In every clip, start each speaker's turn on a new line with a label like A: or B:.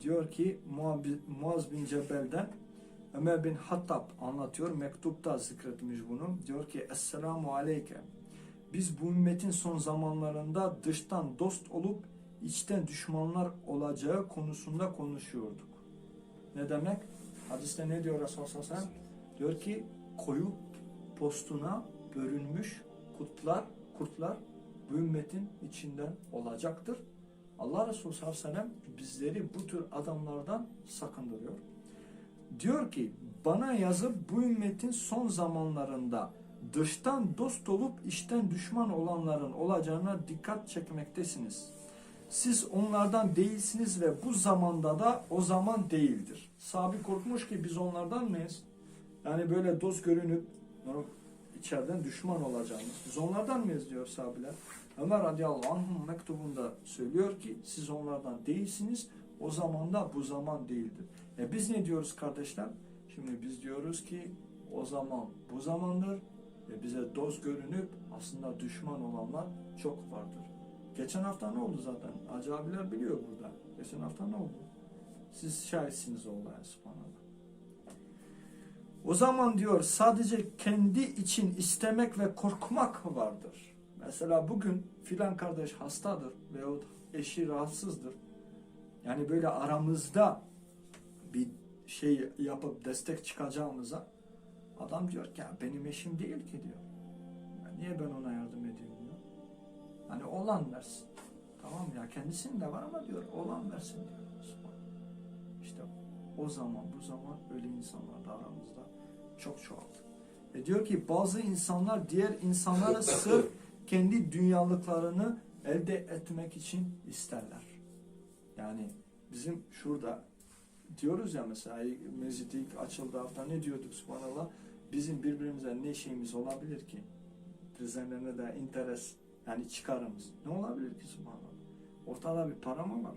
A: diyor ki Muaz bin Cebel'den Ömer bin Hattab anlatıyor. Mektupta zikretmiş bunu. Diyor ki Esselamu Aleyke. Biz bu ümmetin son zamanlarında dıştan dost olup içten düşmanlar olacağı konusunda konuşuyorduk. Ne demek? Hadiste ne diyor Resulullah sellem? Diyor ki koyu postuna bölünmüş kurtlar, kurtlar bu ümmetin içinden olacaktır. Allah Resulü sallallahu aleyhi ve sellem bizleri bu tür adamlardan sakındırıyor. Diyor ki bana yazıp bu ümmetin son zamanlarında dıştan dost olup içten düşman olanların olacağına dikkat çekmektesiniz. Siz onlardan değilsiniz ve bu zamanda da o zaman değildir. Sahabi korkmuş ki biz onlardan mıyız? Yani böyle dost görünüp içeriden düşman olacağımız. Biz onlardan mıyız diyor sahabiler. Ömer radıyallahu anh mektubunda söylüyor ki siz onlardan değilsiniz. O zaman da bu zaman değildir. E biz ne diyoruz kardeşler? Şimdi biz diyoruz ki o zaman bu zamandır ve bize dost görünüp aslında düşman olanlar çok vardır. Geçen hafta ne oldu zaten? Hacı abiler biliyor burada. Geçen hafta ne oldu? Siz şahitsiniz olaya subhanallah. O zaman diyor sadece kendi için istemek ve korkmak vardır. Mesela bugün filan kardeş hastadır veyahut eşi rahatsızdır. Yani böyle aramızda bir şey yapıp destek çıkacağımıza adam diyor ki "Ya benim eşim değil ki diyor. "Ya niye ben ona yardım edeyim diyor. Hani olan versin. Tamam ya kendisinin de var ama diyor olan versin diyor. O zaman bu zaman öyle insanlar da aramızda çok çoğaldı. E diyor ki bazı insanlar diğer insanlara sırf kendi dünyalıklarını elde etmek için isterler. Yani bizim şurada diyoruz ya mesela mezit ilk açıldığı hafta ne diyorduk subhanallah? Bizim birbirimize ne şeyimiz olabilir ki? Bizlerine de interes yani çıkarımız. Ne olabilir ki subhanallah? Ortada bir para mı var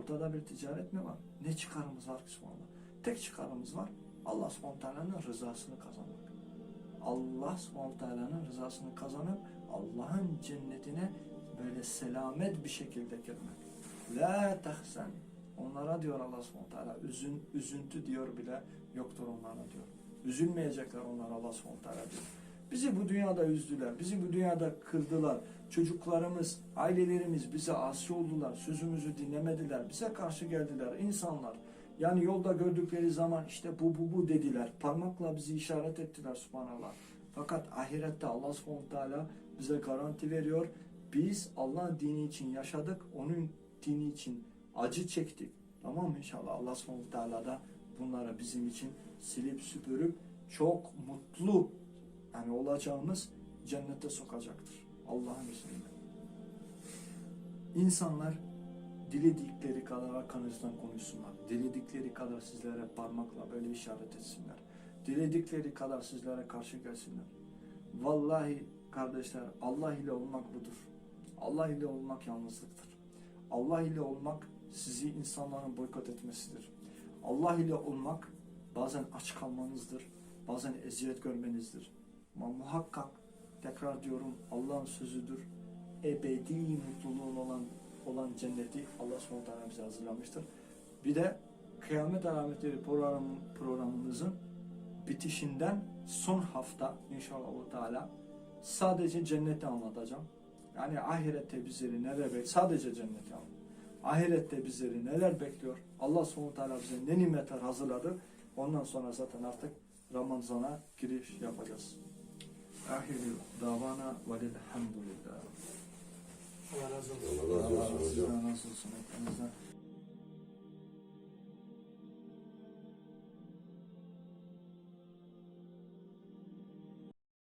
A: ortada bir ticaret mi var ne çıkarımız var ki subhanallah tek çıkarımız var Allah subhanahu teala'nın rızasını kazanmak Allah subhanahu teala'nın rızasını kazanıp Allah'ın cennetine böyle selamet bir şekilde girmek La tahsen. Onlara diyor Allah subhanahu üzün, üzüntü diyor bile yoktur onlara diyor. Üzülmeyecekler onlar Allah subhanahu diyor. Bizi bu dünyada üzdüler, bizi bu dünyada kırdılar. Çocuklarımız, ailelerimiz bize asi oldular, sözümüzü dinlemediler, bize karşı geldiler insanlar. Yani yolda gördükleri zaman işte bu bu bu dediler. Parmakla bizi işaret ettiler subhanallah. Fakat ahirette Allah subhanahu teala bize garanti veriyor. Biz Allah'ın dini için yaşadık, onun dini için acı çektik. Tamam mı inşallah Allah subhanahu teala da bunları bizim için silip süpürüp çok mutlu yani olacağımız cennete sokacaktır. Allah'ın izniyle. İnsanlar diledikleri kadar arkanızdan konuşsunlar. Diledikleri kadar sizlere parmakla böyle işaret etsinler. Diledikleri kadar sizlere karşı gelsinler. Vallahi kardeşler Allah ile olmak budur. Allah ile olmak yalnızlıktır. Allah ile olmak sizi insanların boykot etmesidir. Allah ile olmak bazen aç kalmanızdır, bazen eziyet görmenizdir. Ama muhakkak tekrar diyorum Allah'ın sözüdür. Ebedi mutluluğun olan olan cenneti Allah subhanahu bize hazırlamıştır. Bir de kıyamet alametleri program, programımızın bitişinden son hafta inşallah Teala sadece cenneti anlatacağım. Yani ahirette bizleri neler bekliyor? Sadece cenneti anlatacağım. Ahirette bizleri neler bekliyor? Allah subhanahu teala bize ne nimetler hazırladı? Ondan sonra zaten artık Ramazan'a giriş yapacağız. Ahiri davana velilhamdülillah.
B: Allah razı olsun.
C: Allah razı olsun hocam.
A: Olsun hepinizden.